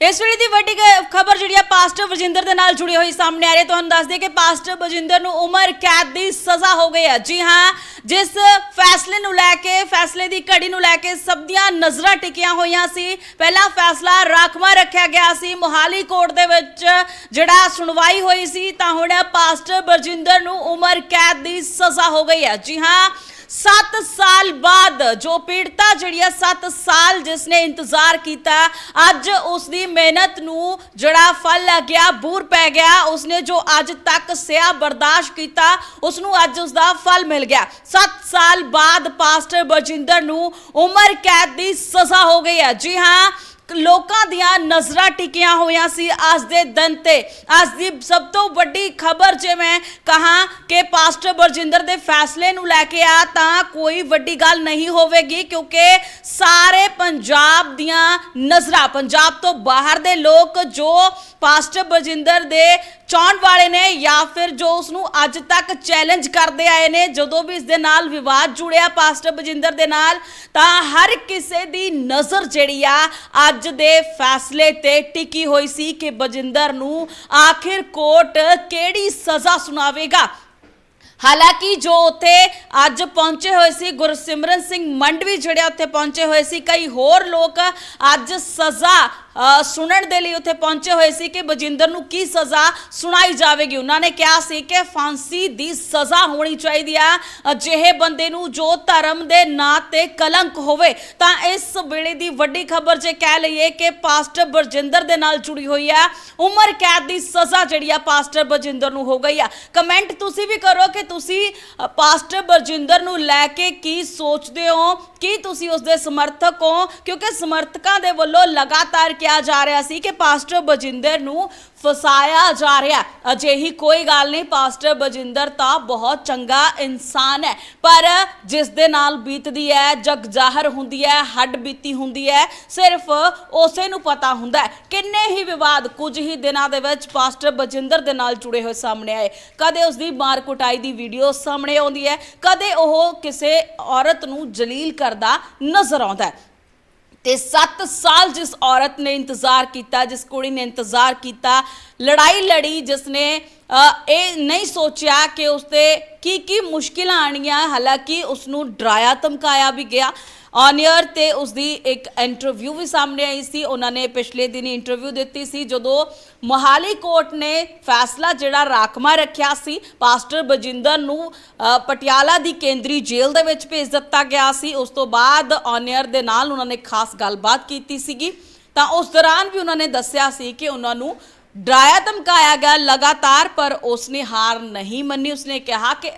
ਇਸ ਵੇਲੇ ਦੀ ਵੱਡੀ ਖਬਰ ਜਿਹੜੀ ਆ, ਪਾਸਟਰ ਬਜਿੰਦਰ ਦੇ ਨਾਲ ਜੁੜੀ ਹੋਈ ਸਾਹਮਣੇ ਆ ਰਹੀ। ਹੈ ਤੁਹਾਨੂੰ ਦੱਸ ਦਈਏ ਕਿ ਪਾਸਟਰ ਬਜਿੰਦਰ ਨੂੰ ਉਮਰ ਕੈਦ ਦੀ ਸਜ਼ਾ ਹੋ ਗਈ ਹੈ। ਜੀ ਹਾਂ, ਜਿਸ ਫੈਸਲੇ ਨੂੰ ਲੈ ਕੇ, ਫੈਸਲੇ ਦੀ ਘੜੀ ਨੂੰ ਲੈ ਕੇ ਸਭ ਦੀਆਂ ਨਜ਼ਰਾਂ ਟਿਕੀਆਂ ਹੋਈਆਂ ਸੀ। ਪਹਿਲਾ ਫੈਸਲਾ ਰਾਖਵਾ ਰੱਖਿਆ ਗਿਆ ਸੀ। ਮੋਹਾਲੀ ਕੋਰਟ ਦੇ ਵਿੱਚ ਜਿਹੜਾ ਸੁਣਵਾਈ ਹੋਈ ਸੀ, ਤਾਂ ਹੁਣ ਪਾਸਟਰ ਵਜਿੰਦਰ ਨੂੰ ਉਮਰ ਕੈਦ ਦੀ ਸਜ਼ਾ ਹੋ ਗਈ ਹੈ। ਜੀ ਹਾਂ 7 ਸਾਲ ਬਾਅਦ ਜੋ ਪੀੜਤਾ ਜਿਹੜੀ ਹੈ 7 ਸਾਲ ਜਿਸ ਇੰਤਜ਼ਾਰ ਕੀਤਾ, ਅੱਜ ਉਸ ਦੀ ਮਿਹਨਤ ਨੂੰ ਜਿਹੜਾ ਫਲ ਲੱਗ ਗਿਆ, ਬੂਰ ਪੈ ਗਿਆ ਉਸਨੇ ਜੋ ਅੱਜ ਤੱਕ ਸਿਆ ਬਰਦਾਸ਼ਤ ਕੀਤਾ, ਉਸ ਨੂੰ ਅੱਜ ਉਸ ਦਾ ਫਲ ਮਿਲ ਗਿਆ। 7 ਸਾਲ ਬਾਅਦ ਪਾਸਟਰ ਬਜਿੰਦਰ ਨੂੰ ਉਮਰ ਕੈਦ ਦੀ ਸਜ਼ਾ ਹੋ ਗਈ ਹੈ। ਜੀ ਹਾਂ ਲੋਕਾਂ ਦੀਆਂ ਨਜ਼ਰਾਂ ਟਿਕੀਆਂ ਹੋਈਆਂ ਸੀ ਅੱਜ ਦੇ ਦਿਨ ਤੇ। ਅੱਜ ਦੀ ਸਭ ਤੋਂ ਵੱਡੀ ਖਬਰ ਜੇ ਮੈਂ ਕਹਾਂ ਕਿ ਪਾਸਟਰ ਬਰਜਿੰਦਰ ਦੇ ਫੈਸਲੇ ਨੂੰ ਲੈ ਕੇ ਆ ਤਾਂ ਕੋਈ ਵੱਡੀ ਗੱਲ ਨਹੀਂ ਹੋਵੇਗੀ ਕਿਉਂਕਿ ਸਾਰੇ ਪੰਜਾਬ ਦੀਆਂ ਨਜ਼ਰਾਂ, ਪੰਜਾਬ ਤੋਂ ਬਾਹਰ ਦੇ ਲੋਕ ਜੋ ਪਾਸਟਰ ਬਰਜਿੰਦਰ ਦੇ ਚਾਹਣ ਵਾਲੇ ਨੇ ਜਾਂ ਫਿਰ ਜੋ ਉਸ ਨੂੰ ਅੱਜ ਤੱਕ ਚੈਲੰਜ ਕਰਦੇ ਆਏ ਨੇ, ਜਦੋਂ ਵੀ ਇਸ ਦੇ ਨਾਲ ਵਿਵਾਦ ਜੁੜਿਆ ਪਾਸਟਰ ਬਰਜਿੰਦਰ ਦੇ ਨਾਲ, ਤਾਂ ਹਰ ਕਿਸੇ ਦੀ ਨਜ਼ਰ ਜਿਹੜੀ ਆ ਅੱਜ ਦੇ ਫੈਸਲੇ ਤੇ ਟਿਕੀ ਹੋਈ ਸੀ ਕਿ ਬਜਿੰਦਰ ਨੂੰ ਆਖਿਰ ਕੋਰਟ ਕਿਹੜੀ ਸਜ਼ਾ ਸੁਣਾਵੇਗਾ? ਹਾਲਾਂਕਿ ਜੋ ਉੱਥੇ ਅੱਜ ਪਹੁੰਚੇ ਹੋਏ ਸੀ, ਗੁਰਸਿਮਰਨ ਸਿੰਘ ਮੰਡਵੀ ਜਿਹੜੇ ਉੱਥੇ ਪਹੁੰਚੇ ਹੋਏ ਸੀ, ਕਈ ਹੋਰ ਲੋਕ ਅੱਜ ਸਜ਼ਾ ਸੁਣਨ ਦੇ ਲਈ ਉੱਥੇ ਪਹੁੰਚੇ ਹੋਏ ਸੀ ਕਿ ਬਜਿੰਦਰ ਨੂੰ ਕੀ ਸਜ਼ਾ ਸੁਣਾਈ ਜਾਵੇਗੀ। ਉਹਨਾਂ ਨੇ ਕਿਹਾ ਸੀ ਕਿ ਫਾਂਸੀ ਦੀ ਸਜ਼ਾ ਹੋਣੀ ਚਾਹੀਦੀ ਹੈ। ਅਜਿਹੇ ਬੰਦੇ ਨੂੰ ਜੋ ਧਰਮ ਦੇ ਨਾਂ ਤੇ ਕਲੰਕ ਹੋਵੇ, ਤਾਂ ਇਸ ਵੇਲੇ ਦੀ ਵੱਡੀ ਖਬਰ ਜੇ ਕਹਿ ਲਈਏ ਕਿ ਪਾਸਟਰ ਬਰਜਿੰਦਰ ਦੇ ਨਾਲ ਜੁੜੀ ਹੋਈ ਹੈ। ਉਮਰ ਕੈਦ ਦੀ ਸਜ਼ਾ ਜਿਹੜੀ ਆ ਪਾਸਟਰ ਬਰਜਿੰਦਰ ਨੂੰ ਹੋ ਗਈ ਆ। ਕਮੈਂਟ ਤੁਸੀਂ ਵੀ ਕਰੋ ਕਿ ਤੁਸੀਂ ਪਾਸਟਰ ਬਰਜਿੰਦਰ ਨੂੰ ਲੈ ਕੇ ਕੀ ਸੋਚਦੇ ਹੋ? ਕੀ ਤੁਸੀਂ ਉਸ ਦੇ ਸਮਰਥਕ ਹੋ? ਕਿਉਂਕਿ ਸਮਰਥਕਾਂ ਦੇ ਵੱਲੋਂ ਲਗਾਤਾਰ ਕਿਹਾ ਜਾ ਰਿਹਾ ਸੀ ਕਿ ਪਾਸਟਰ ਬਰਜਿੰਦਰ ਨੂੰ ਫਸਾਇਆ ਜਾ ਰਿਹਾ। ਅਜਿਹੀ ਕੋਈ ਗੱਲ ਨਹੀਂ, ਪਾਸਟਰ ਬਰਜਿੰਦਰ ਤਾਂ ਬਹੁਤ ਚੰਗਾ ਇਨਸਾਨ ਹੈ। ਪਰ ਜਿਸ ਦੇ ਨਾਲ ਬੀਤਦੀ ਹੈ, ਜਗ ਜ਼ਾਹਰ ਹੁੰਦੀ ਹੈ, ਹੱਡ ਬੀਤੀ ਹੁੰਦੀ ਹੈ, ਸਿਰਫ ਉਸੇ ਨੂੰ ਪਤਾ ਹੁੰਦਾ ਹੈ। ਕਿੰਨੇ ਹੀ ਵਿਵਾਦ ਕੁਝ ਹੀ ਦਿਨਾਂ ਦੇ ਵਿੱਚ ਪਾਸਟਰ ਬਜਿੰਦਰ ਦੇ ਨਾਲ ਜੁੜੇ ਹੋਏ ਸਾਹਮਣੇ ਆਏ। ਕਦੇ ਉਸ ਦੀ ਮਾਰ ਕੁਟਾਈ ਦੀ ਵੀਡੀਓ ਸਾਹਮਣੇ ਆਉਂਦੀ ਹੈ, ਕਦੇ ਉਹ ਕਿਸੇ ਔਰਤ ਨੂੰ ਜਲੀਲ ਕਰਦਾ ਨਜ਼ਰ ਆਉਂਦਾ ਹੈ। ਤੇ 7 ਸਾਲ ਜਿਸ ਔਰਤ ਨੇ ਇੰਤਜ਼ਾਰ ਕੀਤਾ, ਜਿਸ ਕੁੜੀ ਨੇ ਇੰਤਜ਼ਾਰ ਕੀਤਾ, ਲੜਾਈ ਲੜੀ ਜਿਸ ਨੇ ਇਹ ਨਹੀਂ ਸੋਚਿਆ ਕਿ ਉਸ ਤੇ ਕੀ ਕੀ ਮੁਸ਼ਕਿਲਾਂ ਆਣੀਆਂ ਹਾਲਾਂਕਿ ਉਸ ਨੂੰ ਡਰਾਇਆ, ਧਮਕਾਇਆ ਵੀ ਗਿਆ। ਔਨੀਅਰ ਤੇ ਉਸ ਦੀ ਇੱਕ ਇੰਟਰਵਿਊ ਵੀ ਸਾਹਮਣੇ ਆਈ ਸੀ। ਉਹਨਾਂ ਨੇ ਪਿਛਲੇ ਦਿਨੀ ਇੰਟਰਵਿਊ ਦਿੱਤੀ ਸੀ, ਜਦੋਂ ਮੋਹਾਲੀ ਕੋਰਟ ਨੇ ਫੈਸਲਾ ਜਿਹੜਾ ਰਾਖਮਾ ਰੱਖਿਆ ਸੀ, ਪਾਸਟਰ ਬਜਿੰਦਰ ਨੂੰ ਪਟਿਆਲਾ ਦੀ ਕੇਂਦਰੀ ਜੇਲ੍ਹ ਦੇ ਵਿੱਚ ਭੇਜ ਦਿੱਤਾ ਗਿਆ ਸੀ। ਉਸ ਤੋਂ ਬਾਅਦ ਔਨੀਅਰ ਦੇ ਨਾਲ ਉਹਨਾਂ ਨੇ ਖਾਸ ਗੱਲਬਾਤ ਕੀਤੀ ਸੀਗੀ। ਤਾਂ ਉਸ ਦੌਰਾਨ ਵੀ ਉਹਨਾਂ ਨੇ ਦੱਸਿਆ ਸੀ ਕਿ ਉਹਨਾਂ ਨੂੰ ਡਰਾਇਆ ਧਮਕਾਇਆ ਗਿਆ ਲਗਾਤਾਰ ਪਰ ਉਸਨੇ ਹਾਰ ਨਹੀਂ ਮੰਨੀ। ਉਸਨੇ ਕਿਹਾ ਕਿ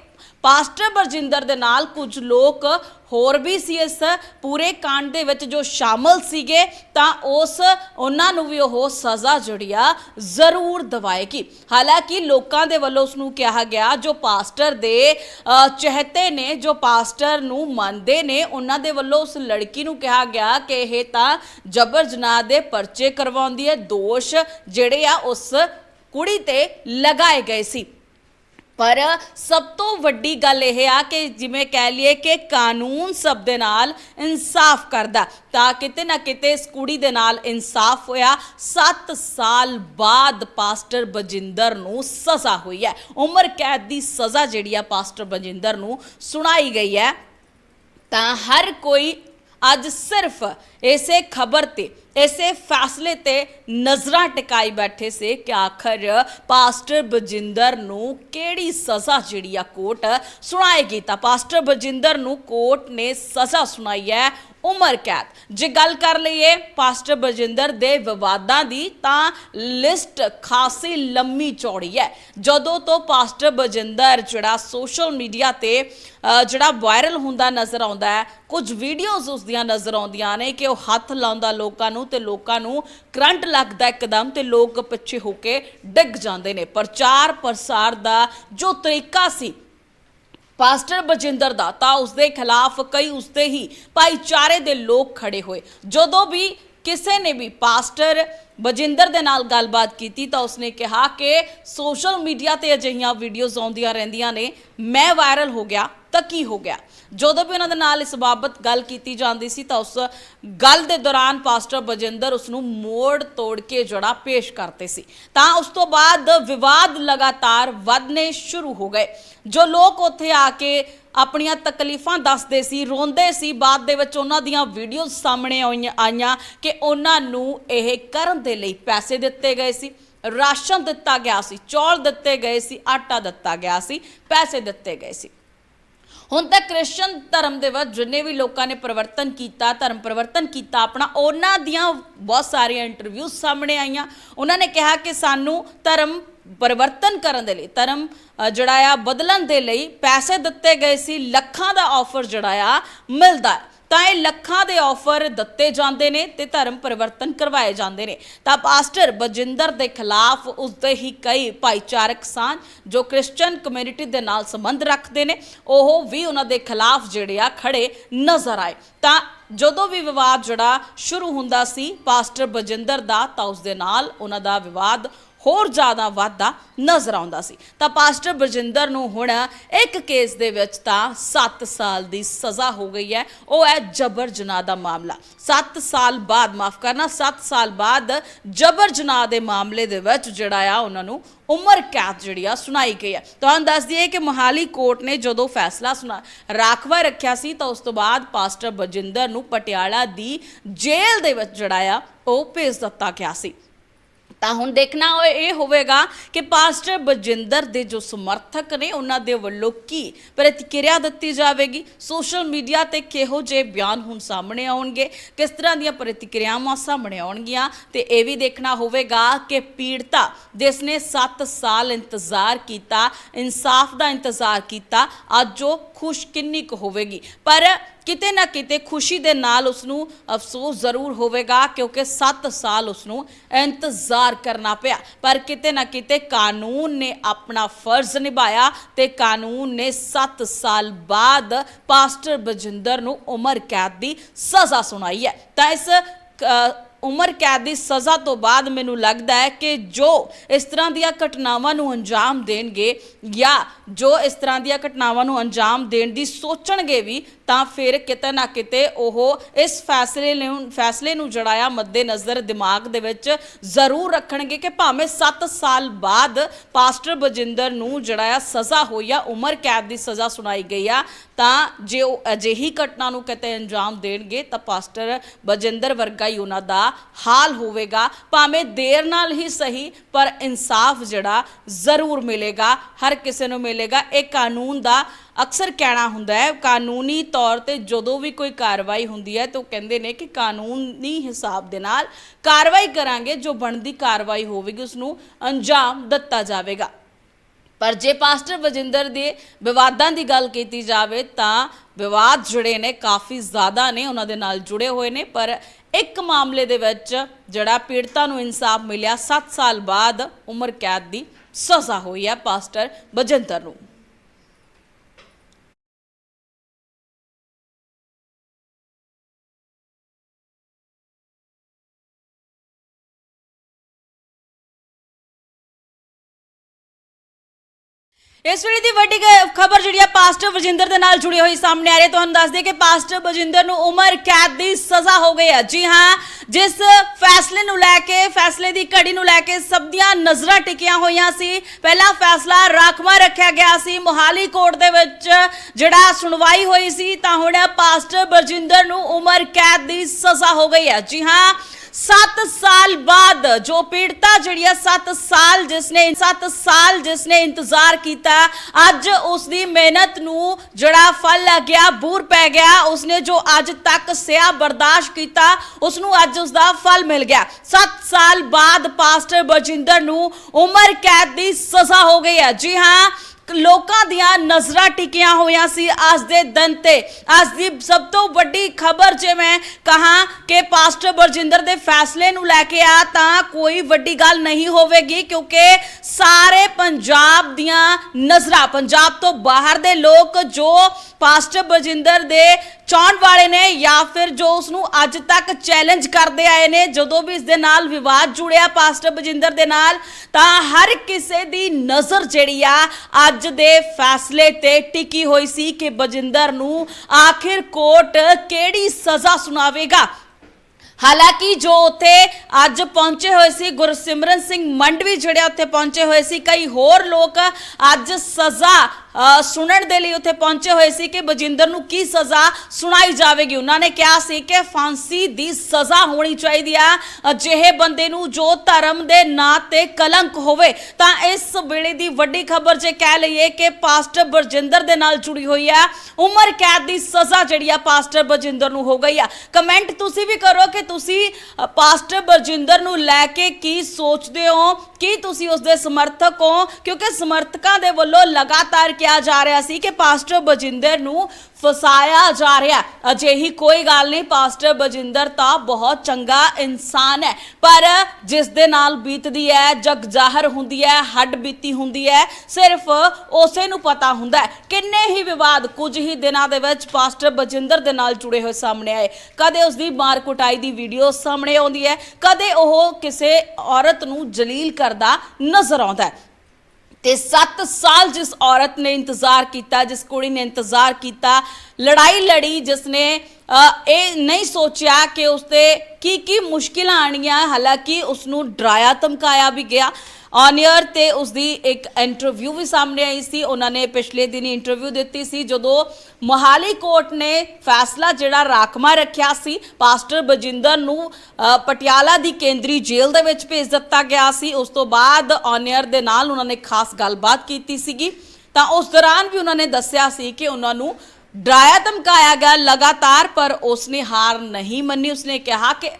ਪਾਸਟਰ ਬਰਜਿੰਦਰ ਦੇ ਨਾਲ ਕੁਝ ਲੋਕ ਹੋਰ ਵੀ ਸੀ ਇਸ ਪੂਰੇ ਕਾਂਡ ਦੇ ਵਿੱਚ ਜੋ ਸ਼ਾਮਲ ਸੀਗੇ ਤਾਂ ਉਸ ਉਹਨਾਂ ਨੂੰ ਵੀ ਉਹ ਸਜ਼ਾ ਜਿਹੜੀ ਆ ਜ਼ਰੂਰ ਦਵਾਏਗੀ। ਹਾਲਾਂਕਿ ਲੋਕਾਂ ਦੇ ਵੱਲੋਂ ਉਸ ਨੂੰ ਕਿਹਾ ਗਿਆ ਜੋ ਪਾਸਟਰ ਦੇ ਅ, ਚਹਤੇ ਨੇ ਜੋ ਪਾਸਟਰ ਨੂੰ ਮੰਨਦੇ ਨੇ ਉਹਨਾਂ ਦੇ ਵੱਲੋਂ ਉਸ ਲੜਕੀ ਨੂੰ ਕਿਹਾ ਗਿਆ ਕਿ ਇਹ ਤਾਂ ਜਬਰ ਜਨਾਹ ਦੇ ਪਰਚੇ ਕਰਵਾਉਂਦੀ ਹੈ ਦੋਸ਼ ਜਿਹੜੇ ਆ ਉਸ ਕੁੜੀ ਤੇ ਲਗਾਏ ਗਏ ਸੀ। ਪਰ ਸਭ ਤੋਂ ਵੱਡੀ ਗੱਲ ਇਹ ਆ ਕਿ ਜਿਵੇਂ ਕਹਿ ਲਈਏ ਕਿ ਕਾਨੂੰਨ ਸਭ ਦੇ ਨਾਲ ਇਨਸਾਫ ਕਰਦਾ ਤਾਂ ਕਿਤੇ ਨਾ ਕਿਤੇ ਇਸ ਕੁੜੀ ਦੇ ਨਾਲ ਇਨਸਾਫ ਹੋਇਆ। 7 ਸਾਲ ਬਾਅਦ ਪਾਸਟਰ ਬਜਿੰਦਰ ਨੂੰ ਸਜ਼ਾ ਹੋਈ ਹੈ। ਉਮਰ ਕੈਦ ਦੀ ਸਜ਼ਾ ਜਿਹੜੀ ਆ ਪਾਸਟਰ ਬਜਿੰਦਰ ਨੂੰ ਸੁਣਾਈ ਗਈ ਹੈ। ਤਾਂ ਹਰ ਕੋਈ ਅੱਜ ਸਿਰਫ ਇਸੇ ਖਬਰ ਤੇ, ਇਸੇ ਫੈਸਲੇ ਤੇ ਨਜ਼ਰਾਂ ਟਿਕਾਈ ਬੈਠੇ ਸੀ ਕਿ ਆਖਰ ਪਾਸਟਰ ਬਜਿੰਦਰ ਨੂੰ ਕਿਹੜੀ ਸਜ਼ਾ ਜਿਹੜੀ ਆ ਕੋਰਟ ਸੁਣਾਏਗੀ। ਤਾਂ ਪਾਸਟਰ ਬਜਿੰਦਰ ਨੂੰ ਕੋਰਟ ਨੇ ਸਜ਼ਾ ਸੁਣਾਈ ਹੈ ਉਮਰ ਕੈਦ। ਜੇ ਗੱਲ ਕਰ ਲਈਏ ਪਾਸਟਰ ਬਜਿੰਦਰ ਦੇ ਵਿਵਾਦਾਂ ਦੀ, ਤਾਂ ਲਿਸਟ ਖਾਸੀ ਲੰਮੀ ਚੌੜੀ ਹੈ। ਜਦੋਂ ਤੋਂ ਪਾਸਟਰ ਬਜਿੰਦਰ ਜਿਹੜਾ ਸੋਸ਼ਲ ਮੀਡੀਆ ਤੇ ਜਿਹੜਾ ਵਾਇਰਲ ਹੁੰਦਾ ਨਜ਼ਰ ਆਉਂਦਾ ਹੈ, ਕੁਝ ਵੀਡੀਓਜ਼ ਉਸ ਦੀਆਂ ਨਜ਼ਰ ਆਉਂਦੀਆਂ ਨੇ ਕਿ ਉਹ ਹੱਥ ਲਾਉਂਦਾ ਲੋਕਾਂ ਨੂੰ ਤੇ ਲੋਕਾਂ ਨੂੰ ਕਰੰਟ ਲੱਗਦਾ ਇੱਕਦਮ ਤੇ ਲੋਕ ਪਿੱਛੇ ਹੋ ਕੇ ਡਿੱਗ ਜਾਂਦੇ ਨੇ। ਪ੍ਰਚਾਰ ਪ੍ਰਸਾਰ ਦਾ ਜੋ ਤਰੀਕਾ ਸੀ ਪਾਸਟਰ ਬਜਿੰਦਰ ਦਾ ਤਾਂ ਉਸ ਦੇ ਖਿਲਾਫ ਕਈ ਉਸਦੇ ਹੀ ਭਾਈਚਾਰੇ ਦੇ ਲੋਕ ਖੜੇ ਹੋਏ। ਜਦੋਂ ਵੀ ਕਿਸੇ ਨੇ ਵੀ ਪਾਸਟਰ ਬਜਿੰਦਰ ਦੇ ਨਾਲ ਗੱਲਬਾਤ ਕੀਤੀ ਤਾਂ ਉਸਨੇ ਕਿਹਾ ਕਿ ਸੋਸ਼ਲ ਮੀਡੀਆ ਤੇ ਅਜਿਹੀਆਂ ਵੀਡੀਓਜ਼ ਆਉਂਦੀਆਂ ਰਹਿੰਦੀਆਂ ਨੇ। ਮੈਂ ਵਾਇਰਲ ਹੋ ਗਿਆ। ਤਾਂ ਕੀ ਹੋ ਗਿਆ? ਜਦੋਂ ਵੀ ਉਹਨਾਂ ਦੇ ਨਾਲ ਇਸ ਬਾਬਤ ਗੱਲ ਕੀਤੀ ਜਾਂਦੀ ਸੀ ਤਾਂ ਉਸ ਗੱਲ ਦੇ ਦੌਰਾਨ ਪਾਸਟਰ ਬਜਿੰਦਰ ਉਸ ਨੂੰ ਮੋੜ ਤੋੜ ਕੇ ਜੜਾ ਪੇਸ਼ ਕਰਦੇ ਸੀ। ਤਾਂ ਉਸ ਤੋਂ ਬਾਅਦ ਵਿਵਾਦ ਲਗਾਤਾਰ ਵਧਨੇ ਸ਼ੁਰੂ ਹੋ ਗਏ। ਜੋ ਲੋਕ ਉੱਥੇ ਆ ਕੇ ਆਪਣੀਆਂ ਤਕਲੀਫਾਂ ਦੱਸਦੇ ਸੀ, ਰੋਂਦੇ ਸੀ, ਬਾਅਦ ਦੇ ਵਿੱਚ ਉਹਨਾਂ ਦੀਆਂ ਵੀਡੀਓਜ਼ ਸਾਹਮਣੇ ਆਈਆਂ ਆਈਆਂ ਕਿ ਉਹਨਾਂ ਨੂੰ ਇਹ ਕਰਨ ਦੇ ਲਈ ਪੈਸੇ ਦਿੱਤੇ ਗਏ ਸੀ, ਰਾਸ਼ਨ ਦਿੱਤਾ ਗਿਆ ਸੀ, ਚੌਲ ਦਿੱਤੇ ਗਏ ਸੀ, ਆਟਾ ਦਿੱਤਾ ਗਿਆ ਸੀ, ਪੈਸੇ ਦਿੱਤੇ ਗਏ ਸੀ। ਹੁਣ ਤਾਂ ਕ੍ਰਿਸਚਨ ਧਰਮ ਦੇ ਵਿੱਚ ਜਿੰਨੇ ਵੀ ਲੋਕਾਂ ਨੇ ਪਰਿਵਰਤਨ ਕੀਤਾ, ਧਰਮ ਪਰਿਵਰਤਨ ਕੀਤਾ, ਆਪਣਾ ਉਹਨਾਂ ਦੀਆਂ ਬਹੁਤ ਸਾਰੀਆਂ ਇੰਟਰਵਿਊਜ਼ ਸਾਹਮਣੇ ਆਈਆਂ। ਉਹਨਾਂ ਨੇ ਕਿਹਾ ਕਿ ਸਾਨੂੰ ਧਰਮ ਪਰਿਵਰਤਨ ਕਰਨ ਦੇ ਲਈ, ਧਰਮ ਜਿਹੜਾ ਆ, ਬਦਲਣ ਦੇ ਲਈ ਪੈਸੇ ਦਿੱਤੇ ਗਏ ਸੀ, ਲੱਖਾਂ ਦਾ ਆਫਰ ਜਿਹੜਾ ਆ, ਮਿਲਦਾ ਤਾਂ ਇਹ ਲੱਖਾਂ ਦੇ ਆਫਰ ਦਿੱਤੇ ਜਾਂਦੇ ਨੇ ਤੇ ਧਰਮ ਪਰਿਵਰਤਨ ਕਰਵਾਏ ਜਾਂਦੇ ਨੇ। ਤਾਂ ਪਾਸਟਰ ਬਜਿੰਦਰ ਦੇ ਖਿਲਾਫ ਉਸਦੇ ਹੀ ਕਈ ਭਾਈਚਾਰਕ ਸਾਂਝ ਜੋ ਕ੍ਰਿਸਚੀਅਨ ਕਮਿਊਨਿਟੀ ਦੇ ਨਾਲ ਸੰਬੰਧ ਰੱਖਦੇ ਨੇ, ਉਹ ਵੀ ਉਹਨਾਂ ਦੇ ਖਿਲਾਫ ਜਿਹੜੇ ਆ ਖੜੇ ਨਜ਼ਰ ਆਏ। ਤਾਂ ਜਦੋਂ ਵੀ ਵਿਵਾਦ ਜਿਹੜਾ ਸ਼ੁਰੂ ਹੁੰਦਾ ਸੀ, ਪਾਸਟਰ ਬਜਿੰਦਰ ਦਾ, ਤਾਂ ਉਸ ਦੇ ਨਾਲ ਉਹਨਾਂ ਦਾ ਵਿਵਾਦ ਹੋਰ ਜ਼ਿਆਦਾ ਵਾਧਾ ਨਜ਼ਰ ਆਉਂਦਾ ਸੀ। ਤਾਂ ਪਾਸਟਰ ਬਰਜਿੰਦਰ ਨੂੰ ਹੁਣ ਇੱਕ ਕੇਸ ਦੇ ਵਿੱਚ ਤਾਂ 7 ਸਾਲ ਦੀ ਸਜ਼ਾ ਹੋ ਗਈ ਹੈ। ਉਹ ਹੈ ਜਬਰ ਜਨਾਹ ਦਾ ਮਾਮਲਾ। 7 ਸਾਲ ਬਾਅਦ, ਮਾਫ ਕਰਨਾ 7 ਸਾਲ ਬਾਅਦ ਜਬਰ ਜਨਾਹ ਦੇ ਮਾਮਲੇ ਦੇ ਵਿੱਚ ਜਿਹੜਾ ਆ, ਉਹਨਾਂ ਨੂੰ ਉਮਰ ਕੈਦ ਜਿਹੜੀ ਆ ਸੁਣਾਈ ਗਈ ਹੈ। ਤੁਹਾਨੂੰ ਦੱਸ ਦਈਏ ਕਿ ਮੋਹਾਲੀ ਕੋਰਟ ਨੇ ਜਦੋਂ ਫੈਸਲਾ ਸੁਣਾ ਰਾਖਵਾ ਰੱਖਿਆ ਸੀ, ਤਾਂ ਉਸ ਤੋਂ ਬਾਅਦ ਪਾਸਟਰ ਬਜਿੰਦਰ ਨੂੰ ਪਟਿਆਲਾ ਦੀ ਜੇਲ੍ਹ ਦੇ ਵਿੱਚ ਜਿਹੜਾ ਆ, ਉਹ ਭੇਜ ਦਿੱਤਾ ਗਿਆ ਸੀ। ਤਾਂ ਹੁਣ ਦੇਖਣਾ ਇਹ ਹੋਵੇਗਾ ਕਿ ਪਾਸਟਰ ਬਜਿੰਦਰ ਦੇ ਜੋ ਸਮਰਥਕ ਨੇ, ਉਹਨਾਂ ਦੇ ਵੱਲੋਂ ਕੀ ਪ੍ਰਤੀਕਿਰਿਆ ਦਿੱਤੀ ਜਾਵੇਗੀ? ਸੋਸ਼ਲ ਮੀਡੀਆ ਤੇ ਕਿਹੋ ਜਿਹੇ ਬਿਆਨ ਹੁਣ ਸਾਹਮਣੇ ਆਉਣਗੇ? ਕਿਸ ਤਰ੍ਹਾਂ ਦੀਆਂ ਪ੍ਰਤੀਕਿਰਿਆਵਾਂ ਸਾਹਮਣੇ ਆਉਣਗੀਆਂ? ਤੇ ਇਹ ਵੀ ਦੇਖਣਾ ਹੋਵੇਗਾ ਕਿ ਪੀੜਤਾ ਜਿਸ ਨੇ 7 ਸਾਲ ਇੰਤਜ਼ਾਰ ਕੀਤਾ, ਇਨਸਾਫ ਦਾ ਇੰਤਜ਼ਾਰ ਕੀਤਾ, ਅੱਜ ਉਹ ਖੁਸ਼ ਕਿੰਨੀ ਕੁ ਹੋਵੇਗੀ। ਪਰ ਕਿਤੇ ਨਾ ਕਿਤੇ ਖੁਸ਼ੀ ਦੇ ਨਾਲ ਉਸ ਨੂੰ ਅਫਸੋਸ ਜ਼ਰੂਰ ਹੋਵੇਗਾ, ਕਿਉਂਕਿ 7 ਸਾਲ ਉਸ ਨੂੰ ਇੰਤਜ਼ਾਰ ਕਰਨਾ ਪਿਆ। ਪਰ ਕਿਤੇ ਨਾ ਕਿਤੇ ਕਾਨੂੰਨ ਨੇ ਆਪਣਾ ਫਰਜ਼ ਨਿਭਾਇਆ ਤੇ ਕਾਨੂੰਨ ਨੇ 7 ਸਾਲ ਬਾਅਦ ਪਾਸਟਰ ਬਜਿੰਦਰ ਨੂੰ ਉਮਰ ਕੈਦ ਦੀ ਸਜ਼ਾ ਸੁਣਾਈ ਹੈ। ਤਾਂ ਇਸ ਉਮਰ ਕੈਦ ਦੀ ਸਜ਼ਾ ਤੋਂ ਬਾਅਦ ਮੈਨੂੰ ਲੱਗਦਾ ਹੈ ਕਿ ਜੋ ਇਸ ਤਰ੍ਹਾਂ ਦੀਆਂ ਘਟਨਾਵਾਂ ਨੂੰ ਅੰਜਾਮ ਦੇਣਗੇ ਜਾਂ ਜੋ ਇਸ ਤਰ੍ਹਾਂ ਦੀਆਂ ਘਟਨਾਵਾਂ ਨੂੰ ਅੰਜਾਮ ਦੇਣ ਦੀ ਸੋਚਣਗੇ ਵੀ ਤਾਂ ਫਿਰ ਕਿਤੇ ਨਾ ਕਿਤੇ ਉਹ ਇਸ ਫੈਸਲੇ ਨੂੰ ਫੈਸਲੇ ਨੂੰ ਜੜਾਇਆ ਮੱਦੇ ਨਜ਼ਰ ਦਿਮਾਗ ਦੇ ਵਿੱਚ ਜ਼ਰੂਰ ਰੱਖਣਗੇ ਕਿ ਭਾਵੇਂ 7 ਸਾਲ ਬਾਅਦ ਪਾਸਟਰ ਬਜਿੰਦਰ ਨੂੰ ਜੜਾਇਆ ਸਜ਼ਾ ਹੋਈ ਆ, ਉਮਰ ਕੈਦ ਦੀ ਸਜ਼ਾ ਸੁਣਾਈ ਗਈ ਆ, ਤਾਂ ਜੇ ਉਹ ਅਜਿਹੀ ਘਟਨਾ ਨੂੰ ਕਿਤੇ ਅੰਜਾਮ ਦੇਣਗੇ ਤਾਂ ਪਾਸਟਰ ਬਜਿੰਦਰ ਵਰਗਾ ਹੀ ਉਹਨਾਂ ਦਾ ਹਾਲ ਹੋਵੇਗਾ। ਭਾਵੇਂ ਦੇਰ ਨਾਲ ਹੀ ਸਹੀ, ਪਰ ਇਨਸਾਫ ਜਿਹੜਾ ਜ਼ਰੂਰ ਮਿਲੇਗਾ, ਹਰ ਕਿਸੇ ਨੂੰ ਮਿਲੇਗਾ। ਇਹ ਕਾਨੂੰਨ ਦਾ ਅਕਸਰ ਕਹਿਣਾ ਹੁੰਦਾ ਹੈ, ਕਾਨੂੰਨੀ ਤੌਰ ਤੇ ਜਦੋਂ ਵੀ ਕੋਈ ਕਾਰਵਾਈ ਹੁੰਦੀ ਹੈ, ਤਾਂ ਉਹ ਕਹਿੰਦੇ ਨੇ ਕਿ ਕਾਨੂੰਨੀ ਹਿਸਾਬ ਦੇ ਨਾਲ ਕਾਰਵਾਈ ਕਰਾਂਗੇ, ਜੋ ਬਣਦੀ ਕਾਰਵਾਈ ਹੋਵੇਗੀ ਉਸ ਨੂੰ ਅੰਜਾਮ ਦਿੱਤਾ ਜਾਵੇਗਾ। ਪਰ ਜੇ ਪਾਸਟਰ ਵਜਿੰਦਰ ਦੇ ਵਿਵਾਦਾਂ ਦੀ ਗੱਲ ਕੀਤੀ ਜਾਵੇ, ਤਾਂ ਵਿਵਾਦ ਜੁੜੇ ਨੇ ਕਾਫੀ ਜ਼ਿਆਦਾ ਨੇ, ਉਹਨਾਂ ਦੇ ਨਾਲ ਜੁੜੇ ਹੋਏ ਨੇ, ਪਰ ਇੱਕ ਮਾਮਲੇ ਦੇ ਵਿੱਚ ਜਿਹੜਾ ਪੀੜਤਾ ਨੂੰ ਇਨਸਾਫ ਮਿਲਿਆ 7 ਸਾਲ ਬਾਅਦ ਉਮਰ ਕੈਦ ਦੀ ਸਜ਼ਾ ਹੋਈ ਹੈ ਪਾਸਟਰ ਬਜਿੰਦਰ ਨੂੰ। ਇਸ ਵੇਲੇ ਦੀ ਵੱਡੀ ਖਬਰ ਜਿਹੜੀ ਆ, ਪਾਸਟਰ ਬਜਿੰਦਰ ਦੇ ਨਾਲ ਜੁੜੀ ਹੋਈ ਸਾਹਮਣੇ ਆ ਰਹੀ ਹੈ। ਤੁਹਾਨੂੰ ਦੱਸ ਦਈਏ ਕਿ ਪਾਸਟਰ ਬਜਿੰਦਰ ਨੂੰ ਉਮਰ ਕੈਦ ਦੀ ਸਜ਼ਾ ਹੋ ਗਈ ਹੈ। ਜੀ ਹਾਂ, ਜਿਸ ਫੈਸਲੇ ਨੂੰ ਲੈ ਕੇ, ਫੈਸਲੇ ਦੀ ਘੜੀ ਨੂੰ ਲੈ ਕੇ ਸਭ ਦੀਆਂ ਨਜ਼ਰਾਂ ਟਿਕੀਆਂ ਹੋਈਆਂ ਸੀ। ਪਹਿਲਾ ਫੈਸਲਾ ਰਾਖਵਾ ਰੱਖਿਆ ਗਿਆ ਸੀ। ਮੋਹਾਲੀ ਕੋਰਟ ਦੇ ਵਿੱਚ ਜਿਹੜਾ ਸੁਣਵਾਈ ਹੋਈ ਸੀ, ਤਾਂ ਹੁਣ ਪਾਸਟਰ ਵਜਿੰਦਰ ਨੂੰ ਉਮਰ ਕੈਦ ਦੀ ਸਜ਼ਾ ਹੋ ਗਈ ਹੈ। ਜੀ ਹਾਂ 7 ਸਾਲ ਬਾਅਦ ਜੋ ਪੀੜਤਾ ਜਿਹੜੀ ਆ 7 ਸਾਲ ਜਿਸਨੇ 7 ਸਾਲ ਜਿਸਨੇ ਇੰਤਜ਼ਾਰ ਕੀਤਾ, ਅੱਜ ਉਸ ਦੀ ਮਿਹਨਤ ਨੂੰ ਜਿਹੜਾ ਫਲ ਲੱਗ ਗਿਆ, ਬੂਰ ਪੈ ਗਿਆ, ਉਸਨੇ ਜੋ ਅੱਜ ਤੱਕ ਸਿਆ ਬਰਦਾਸ਼ਤ ਕੀਤਾ ਉਸ ਨੂੰ ਅੱਜ ਉਸ ਦਾ ਫਲ ਮਿਲ ਗਿਆ। 7 ਸਾਲ ਬਾਅਦ ਪਾਸਟਰ ਬਜਿੰਦਰ ਨੂੰ ਉਮਰ ਕੈਦ ਦੀ ਸਜ਼ਾ ਹੋ ਗਈ ਹੈ। ਜੀ ਹਾਂ ਲੋਕਾਂ ਦੀਆਂ ਨਜ਼ਰਾਂ ਟਿਕੀਆਂ ਹੋਈਆਂ ਸੀ ਅੱਜ ਦੇ ਦਿਨ ਤੇ। ਅੱਜ ਦੀ ਸਭ ਤੋਂ ਵੱਡੀ ਖਬਰ ਜੇ ਮੈਂ ਕਹਾਂ ਕਿ ਪਾਸਟਰ ਬਰਜਿੰਦਰ ਦੇ ਫੈਸਲੇ ਨੂੰ ਲੈ ਕੇ ਆ ਤਾਂ ਕੋਈ ਵੱਡੀ ਗੱਲ ਨਹੀਂ ਹੋਵੇਗੀ ਕਿਉਂਕਿ ਸਾਰੇ ਪੰਜਾਬ ਦੀਆਂ ਨਜ਼ਰਾਂ, ਪੰਜਾਬ ਤੋਂ ਬਾਹਰ ਦੇ ਲੋਕ ਜੋ ਪਾਸਟਰ ਬਰਜਿੰਦਰ ਦੇ ਚਾਹਣ ਵਾਲੇ ਨੇ ਜਾਂ ਫਿਰ ਜੋ ਉਸ ਨੂੰ ਅੱਜ ਤੱਕ ਚੈਲੰਜ ਕਰਦੇ ਆਏ ਨੇ, ਜਦੋਂ ਵੀ ਇਸ ਦੇ ਨਾਲ ਵਿਵਾਦ ਜੁੜਿਆ ਪਾਸਟਰ ਬਜਿੰਦਰ ਦੇ ਨਾਲ, ਤਾਂ ਹਰ ਕਿਸੇ ਦੀ ਨਜ਼ਰ ਜਿਹੜੀ ਆ ਅੱਜ ਦੇ ਫੈਸਲੇ ਤੇ ਟਿਕੀ ਹੋਈ ਸੀ ਕਿ ਬਜਿੰਦਰ ਨੂੰ ਆਖਿਰ ਕੋਰਟ ਕਿਹੜੀ ਸਜ਼ਾ ਸੁਣਾਵੇਗਾ। ਹਾਲਾਂਕਿ ਜੋ ਉੱਥੇ ਅੱਜ ਪਹੁੰਚੇ ਹੋਏ ਸੀ, ਗੁਰਸਿਮਰਨ ਸਿੰਘ ਮੰਡ ਵੀ ਜਿਹੜੇ ਉੱਥੇ ਪਹੁੰਚੇ ਹੋਏ ਸੀ, ਕਈ ਹੋਰ ਲੋਕ ਅੱਜ ਸਜ਼ਾ ਸੁਣਨ ਦੇ ਲਈ ਉੱਥੇ ਪਹੁੰਚੇ ਹੋਏ ਸੀ ਕਿ ਬਜਿੰਦਰ ਨੂੰ ਕੀ ਸਜ਼ਾ ਸੁਣਾਈ ਜਾਵੇਗੀ। ਉਹਨਾਂ ਨੇ ਕਿਹਾ ਸੀ ਕਿ ਫਾਂਸੀ ਦੀ ਸਜ਼ਾ ਹੋਣੀ ਚਾਹੀਦੀ ਆ। ਅਜਿਹੇ ਬੰਦੇ ਨੂੰ ਜੋ ਧਰਮ ਦੇ ਨਾਂ ਤੇ ਕਲੰਕ ਹੋਵੇ, ਤਾਂ ਇਸ ਵੇਲੇ ਦੀ ਵੱਡੀ ਖਬਰ ਜੇ ਕਹਿ ਲਈਏ ਕਿ ਪਾਸਟਰ ਬਰਜਿੰਦਰ ਦੇ ਨਾਲ ਜੁੜੀ ਹੋਈ ਹੈ ਉਮਰ ਕੈਦ ਦੀ ਸਜ਼ਾ ਜਿਹੜੀ ਆ ਪਾਸਟਰ ਬਰਜਿੰਦਰ ਨੂੰ ਹੋ ਗਈ ਆ। ਕਮੈਂਟ ਤੁਸੀਂ ਵੀ ਕਰੋ ਕਿ ਤੁਸੀਂ ਪਾਸਟਰ ਬਰਜਿੰਦਰ ਨੂੰ ਲੈ ਕੇ ਕੀ ਸੋਚਦੇ ਹੋ? ਕੀ ਤੁਸੀਂ ਉਸ ਦੇ ਸਮਰਥਕ ਹੋ? ਕਿਉਂਕਿ ਸਮਰਥਕਾਂ ਦੇ ਵੱਲੋਂ ਲਗਾਤਾਰ ਕਿਹਾ ਜਾ ਰਿਹਾ ਸੀ ਕਿ ਪਾਸਟਰ ਬਜਿੰਦਰ ਨੂੰ ਫਸਾਇਆ ਜਾ ਰਿਹਾ ਅਜਿਹੀ ਕੋਈ ਗੱਲ ਨਹੀਂ, ਪਾਸਟਰ ਬਰਜਿੰਦਰ ਤਾਂ ਬਹੁਤ ਚੰਗਾ ਇਨਸਾਨ ਹੈ। ਪਰ ਜਿਸ ਦੇ ਨਾਲ ਬੀਤਦੀ ਹੈ, ਜਗ ਜ਼ਾਹਰ ਹੁੰਦੀ ਹੈ, ਹੱਡ ਬੀਤੀ ਹੁੰਦੀ ਹੈ, ਸਿਰਫ ਉਸੇ ਨੂੰ ਪਤਾ ਹੁੰਦਾ ਹੈ। ਕਿੰਨੇ ਹੀ ਵਿਵਾਦ ਕੁਝ ਹੀ ਦਿਨਾਂ ਦੇ ਵਿੱਚ ਪਾਸਟਰ ਬਜਿੰਦਰ ਦੇ ਨਾਲ ਜੁੜੇ ਹੋਏ ਸਾਹਮਣੇ ਆਏ। ਕਦੇ ਉਸ ਦੀ ਮਾਰ ਕੁਟਾਈ ਦੀ ਵੀਡੀਓ ਸਾਹਮਣੇ ਆਉਂਦੀ ਹੈ, ਕਦੇ ਉਹ ਕਿਸੇ ਔਰਤ ਨੂੰ ਜਲੀਲ ਕਰਦਾ ਨਜ਼ਰ ਆਉਂਦਾ ਹੈ। ਤੇ 7 ਸਾਲ ਜਿਸ ਔਰਤ ਨੇ ਇੰਤਜ਼ਾਰ ਕੀਤਾ, ਜਿਸ ਕੁੜੀ ਨੇ ਇੰਤਜ਼ਾਰ ਕੀਤਾ, ਲੜਾਈ ਲੜੀ, ਜਿਸ ਨੇ ਇਹ ਨਹੀਂ ਸੋਚਿਆ ਕਿ ਉਸ ਤੇ ਕੀ ਕੀ ਮੁਸ਼ਕਿਲਾਂ ਆਣੀਆਂ ਹਾਲਾਂਕਿ ਉਸ ਨੂੰ ਡਰਾਇਆ, ਧਮਕਾਇਆ ਵੀ ਗਿਆ। ਔਨ ਤੇ ਉਸ ਦੀ ਇੱਕ ਇੰਟਰਵਿਊ ਵੀ ਸਾਹਮਣੇ ਆਈ ਸੀ। ਉਹਨਾਂ ਨੇ ਪਿਛਲੇ ਦਿਨ ਇੰਟਰਵਿਊ ਦਿੱਤੀ ਸੀ ਜਦੋਂ ਮੋਹਾਲੀ ਕੋਰਟ ਨੇ ਫੈਸਲਾ ਜਿਹੜਾ ਰਾਖਮਾ ਰੱਖਿਆ ਸੀ, ਪਾਸਟਰ ਬਜਿੰਦਰ ਨੂੰ ਪਟਿਆਲਾ ਦੀ ਕੇਂਦਰੀ ਜੇਲ੍ਹ ਦੇ ਵਿੱਚ ਭੇਜ ਦਿੱਤਾ ਗਿਆ ਸੀ। ਉਸ ਤੋਂ ਬਾਅਦ ਔਨ ਦੇ ਨਾਲ ਉਹਨਾਂ ਨੇ ਖਾਸ ਗੱਲਬਾਤ ਕੀਤੀ ਸੀਗੀ। ਤਾਂ ਉਸ ਦੌਰਾਨ ਵੀ ਉਹਨਾਂ ਨੇ ਦੱਸਿਆ ਸੀ ਕਿ ਉਹਨਾਂ ਨੂੰ ਡਰਾਇਆ ਧਮਕਾਇਆ ਗਿਆ ਲਗਾਤਾਰ, ਪਰ ਉਸਨੇ ਹਾਰ ਨਹੀਂ ਮੰਨੀ। ਉਸਨੇ ਕਿਹਾ ਕਿ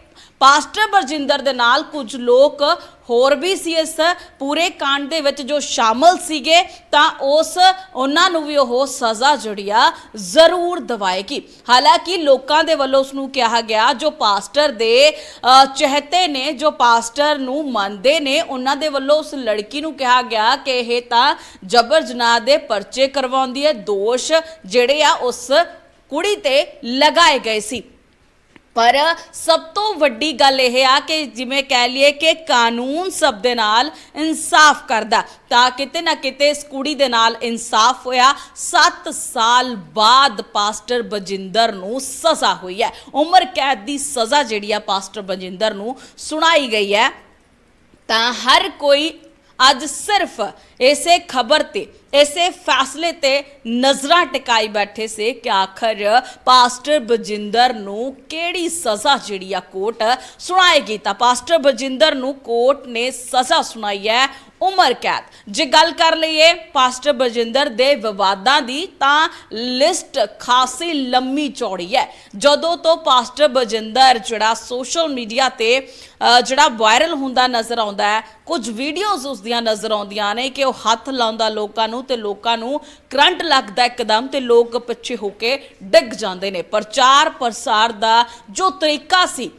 ਪਾਸਟਰ ਬਰਜਿੰਦਰ ਦੇ ਨਾਲ ਕੁਝ ਲੋਕ ਹੋਰ ਵੀ ਸੀ ਇਸ ਪੂਰੇ ਕਾਂਡ ਦੇ ਵਿੱਚ ਜੋ ਸ਼ਾਮਲ ਸੀਗੇ ਤਾਂ ਉਸ ਉਹਨਾਂ ਨੂੰ ਵੀ ਉਹ ਸਜ਼ਾ ਜਿਹੜੀ ਆ ਜ਼ਰੂਰ ਦਵਾਏਗੀ। ਹਾਲਾਂਕਿ ਲੋਕਾਂ ਦੇ ਵੱਲੋਂ ਉਸ ਨੂੰ ਕਿਹਾ ਗਿਆ ਜੋ ਪਾਸਟਰ ਦੇ ਅ, ਚਹਤੇ ਨੇ ਜੋ ਪਾਸਟਰ ਨੂੰ ਮੰਨਦੇ ਨੇ ਉਹਨਾਂ ਦੇ ਵੱਲੋਂ ਉਸ ਲੜਕੀ ਨੂੰ ਕਿਹਾ ਗਿਆ ਕਿ ਇਹ ਤਾਂ ਜਬਰ ਜਨਾਹ ਦੇ ਪਰਚੇ ਕਰਵਾਉਂਦੀ ਹੈ ਦੋਸ਼ ਜਿਹੜੇ ਆ ਉਸ ਕੁੜੀ ਤੇ ਲਗਾਏ ਗਏ ਸੀ। ਪਰ ਸਭ ਤੋਂ ਵੱਡੀ ਗੱਲ ਇਹ ਆ ਕਿ ਜਿਵੇਂ ਕਹਿ ਲਈਏ ਕਿ ਕਾਨੂੰਨ ਸਭ ਦੇ ਨਾਲ ਇਨਸਾਫ ਕਰਦਾ, ਤਾਂ ਕਿਤੇ ਨਾ ਕਿਤੇ ਇਸ ਕੁੜੀ ਦੇ ਨਾਲ ਇਨਸਾਫ ਹੋਇਆ। 7 ਸਾਲ ਬਾਅਦ ਪਾਸਟਰ ਬਜਿੰਦਰ ਨੂੰ ਸਜ਼ਾ ਹੋਈ ਹੈ। ਉਮਰ ਕੈਦ ਦੀ ਸਜ਼ਾ ਜਿਹੜੀ ਆ ਪਾਸਟਰ ਬਜਿੰਦਰ ਨੂੰ ਸੁਣਾਈ ਗਈ ਹੈ। ਤਾਂ ਹਰ ਕੋਈ ਅੱਜ ਸਿਰਫ ਇਸੇ ਖਬਰ ਤੇ, ਇਸੇ ਫੈਸਲੇ ਤੇ ਨਜ਼ਰਾਂ ਟਿਕਾਈ ਬੈਠੇ ਸੀ ਕਿ ਆਖਰ ਪਾਸਟਰ ਬਜਿੰਦਰ ਨੂੰ ਕਿਹੜੀ ਸਜ਼ਾ ਜਿਹੜੀ ਆ ਕੋਰਟ ਸੁਣਾਏਗੀ। ਤਾਂ ਪਾਸਟਰ ਬਜਿੰਦਰ ਨੂੰ ਕੋਰਟ ਨੇ ਸਜ਼ਾ ਸੁਣਾਈ ਹੈ। ਉਮਰ ਕੈਦ। ਜੇ ਗੱਲ ਕਰ ਲਈਏ ਪਾਸਟਰ ਬਜਿੰਦਰ ਦੇ ਵਿਵਾਦਾਂ ਦੀ, ਤਾਂ ਲਿਸਟ ਖਾਸੀ ਲੰਮੀ ਚੌੜੀ ਹੈ। ਜਦੋਂ ਤੋਂ ਪਾਸਟਰ ਬਜਿੰਦਰ ਜਿਹੜਾ ਸੋਸ਼ਲ ਮੀਡੀਆ ਤੇ ਜਿਹੜਾ ਵਾਇਰਲ ਹੁੰਦਾ ਨਜ਼ਰ ਆਉਂਦਾ ਹੈ, ਕੁਝ ਵੀਡੀਓਜ਼ ਉਸ ਦੀਆਂ ਨਜ਼ਰ ਆਉਂਦੀਆਂ ਨੇ ਕਿ ਉਹ ਹੱਥ ਲਾਉਂਦਾ ਲੋਕਾਂ ਨੂੰ ਤੇ ਲੋਕਾਂ ਨੂੰ ਕਰੰਟ ਲੱਗਦਾ ਇੱਕਦਮ ਤੇ ਲੋਕ ਪਿੱਛੇ ਹੋ ਕੇ ਡਿੱਗ ਜਾਂਦੇ ਨੇ। ਪ੍ਰਚਾਰ ਪ੍ਰਸਾਰ ਦਾ ਜੋ ਤਰੀਕਾ ਸੀ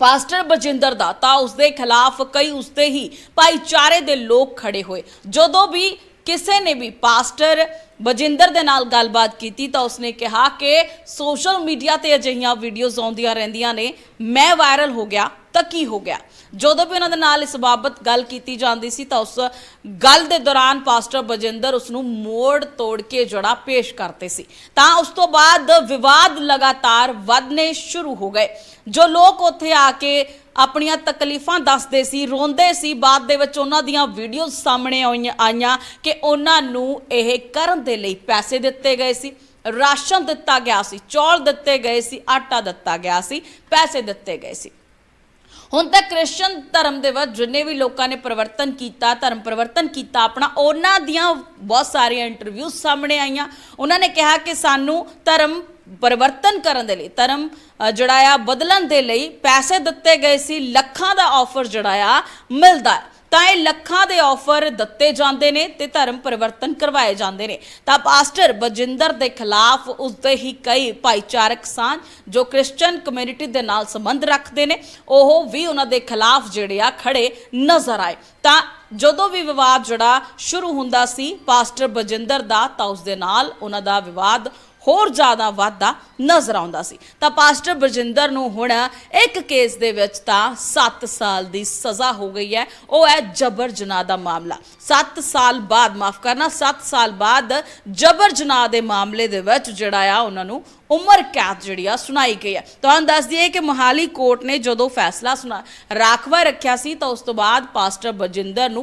ਪਾਸਟਰ ਬਜਿੰਦਰ ਦਾ ਤਾਂ ਉਸ ਦੇ ਖਿਲਾਫ ਕਈ ਉਸਦੇ ਹੀ ਭਾਈਚਾਰੇ ਦੇ ਲੋਕ ਖੜੇ ਹੋਏ। ਜਦੋਂ ਵੀ ਕਿਸੇ ਨੇ ਵੀ ਪਾਸਟਰ ਬਜਿੰਦਰ ਦੇ ਨਾਲ ਗੱਲਬਾਤ ਕੀਤੀ ਤਾਂ ਉਸਨੇ ਕਿਹਾ ਕਿ ਸੋਸ਼ਲ ਮੀਡੀਆ ਤੇ ਅਜਿਹੀਆਂ ਵੀਡੀਓਜ਼ ਆਉਂਦੀਆਂ ਰਹਿੰਦੀਆਂ ਨੇ। ਮੈਂ ਵਾਇਰਲ ਹੋ ਗਿਆ, ਤਾਂ ਕੀ ਹੋ ਗਿਆ? ਜਦੋਂ ਵੀ ਉਹਨਾਂ ਦੇ ਨਾਲ ਇਸ ਬਾਬਤ ਗੱਲ ਕੀਤੀ ਜਾਂਦੀ ਸੀ, ਤਾਂ ਉਸ ਗੱਲ ਦੇ ਦੌਰਾਨ ਪਾਸਟਰ ਬਜਿੰਦਰ ਉਸ ਨੂੰ ਮੋੜ ਤੋੜ ਕੇ ਜੜਾ ਪੇਸ਼ ਕਰਦੇ ਸੀ। ਤਾਂ ਉਸ ਤੋਂ ਬਾਅਦ ਵਿਵਾਦ ਲਗਾਤਾਰ ਵਧਨੇ ਸ਼ੁਰੂ ਹੋ ਗਏ। ਜੋ ਲੋਕ ਉੱਥੇ ਆ ਕੇ ਆਪਣੀਆਂ ਤਕਲੀਫਾਂ ਦੱਸਦੇ ਸੀ, ਰੋਂਦੇ ਸੀ, ਬਾਅਦ ਦੇ ਵਿੱਚ ਉਹਨਾਂ ਦੀਆਂ ਵੀਡੀਓਜ਼ ਸਾਹਮਣੇ ਆਈਆਂ ਆਈਆਂ ਕਿ ਉਹਨਾਂ ਨੂੰ ਇਹ ਕਰਨ ਦੇ ਲਈ ਪੈਸੇ ਦਿੱਤੇ ਗਏ ਸੀ। ਰਾਸ਼ਨ ਦਿੱਤਾ ਗਿਆ ਸੀ, ਚੌਲ ਦਿੱਤੇ ਗਏ ਸੀ, ਆਟਾ ਦਿੱਤਾ ਗਿਆ ਸੀ, ਪੈਸੇ ਦਿੱਤੇ ਗਏ ਸੀ ਹੁਣ ਤਾਂ ਕ੍ਰਿਸਚਨ ਧਰਮ ਦੇ ਵਿੱਚ ਜਿੰਨੇ ਵੀ ਲੋਕਾਂ ਨੇ ਪਰਿਵਰਤਨ ਕੀਤਾ, ਧਰਮ ਪਰਿਵਰਤਨ ਕੀਤਾ, ਆਪਣਾ, ਉਹਨਾਂ ਦੀਆਂ ਬਹੁਤ ਸਾਰੀਆਂ ਇੰਟਰਵਿਊਜ਼ ਸਾਹਮਣੇ ਆਈਆਂ ਉਹਨਾਂ ਨੇ ਕਿਹਾ ਕਿ ਸਾਨੂੰ ਧਰਮ ਪਰਿਵਰਤਨ ਕਰਨ ਦੇ ਲਈ, ਧਰਮ ਜਿਹੜਾ ਆ, ਬਦਲਣ ਦੇ ਲਈ ਪੈਸੇ ਦਿੱਤੇ ਗਏ ਸੀ, ਲੱਖਾਂ ਦਾ ਆਫਰ ਜਿਹੜਾ ਆ, ਮਿਲਦਾ ਹੈ। ਤਾਂ ਇਹ ਲੱਖਾਂ ਦੇ ਆਫਰ ਦਿੱਤੇ ਜਾਂਦੇ ਨੇ ਤੇ ਧਰਮ ਪਰਿਵਰਤਨ ਕਰਵਾਏ ਜਾਂਦੇ ਨੇ। ਤਾਂ ਪਾਸਟਰ ਬਜਿੰਦਰ ਦੇ ਖਿਲਾਫ ਉਸਦੇ ਹੀ ਕਈ ਭਾਈਚਾਰਕ ਸਾਂਝ ਜੋ ਕ੍ਰਿਸਚੀਅਨ ਕਮਿਊਨਿਟੀ ਦੇ ਨਾਲ ਸੰਬੰਧ ਰੱਖਦੇ ਨੇ, ਉਹ ਵੀ ਉਹਨਾਂ ਦੇ ਖਿਲਾਫ ਜਿਹੜੇ ਆ ਖੜੇ ਨਜ਼ਰ ਆਏ। ਤਾਂ ਜਦੋਂ ਵੀ ਵਿਵਾਦ ਜਿਹੜਾ ਸ਼ੁਰੂ ਹੁੰਦਾ ਸੀ ਪਾਸਟਰ ਬਜਿੰਦਰ ਦਾ ਤਾਂ ਉਸ ਦੇ ਨਾਲ ਉਹਨਾਂ ਦਾ ਵਿਵਾਦ ਹੋਰ ਜ਼ਿਆਦਾ ਵਾਧਾ ਨਜ਼ਰ ਆਉਂਦਾ ਸੀ। ਤਾਂ ਪਾਸਟਰ ਬਰਜਿੰਦਰ ਨੂੰ ਹੁਣ ਇੱਕ ਕੇਸ ਦੇ ਵਿੱਚ ਤਾਂ 7 ਸਾਲ ਦੀ ਸਜ਼ਾ ਹੋ ਗਈ ਹੈ। ਉਹ ਹੈ ਜਬਰ ਜਨਾਹ ਦਾ ਮਾਮਲਾ। 7 ਸਾਲ ਬਾਅਦ, ਮਾਫ ਕਰਨਾ 7 ਸਾਲ ਬਾਅਦ ਜਬਰ ਜਨਾਹ ਦੇ ਮਾਮਲੇ ਦੇ ਵਿੱਚ ਜਿਹੜਾ ਆ, ਉਹਨਾਂ ਨੂੰ ਉਮਰ ਕੈਦ ਜਿਹੜੀ ਆ ਸੁਣਾਈ ਗਈ ਹੈ। ਤੁਹਾਨੂੰ ਦੱਸ ਦਈਏ ਕਿ ਮੋਹਾਲੀ ਕੋਰਟ ਨੇ ਜਦੋਂ ਫੈਸਲਾ ਸੁਣਾ, ਰਾਖਵਾ ਰੱਖਿਆ ਸੀ, ਤਾਂ ਉਸ ਤੋਂ ਬਾਅਦ ਪਾਸਟਰ ਬਜਿੰਦਰ ਨੂੰ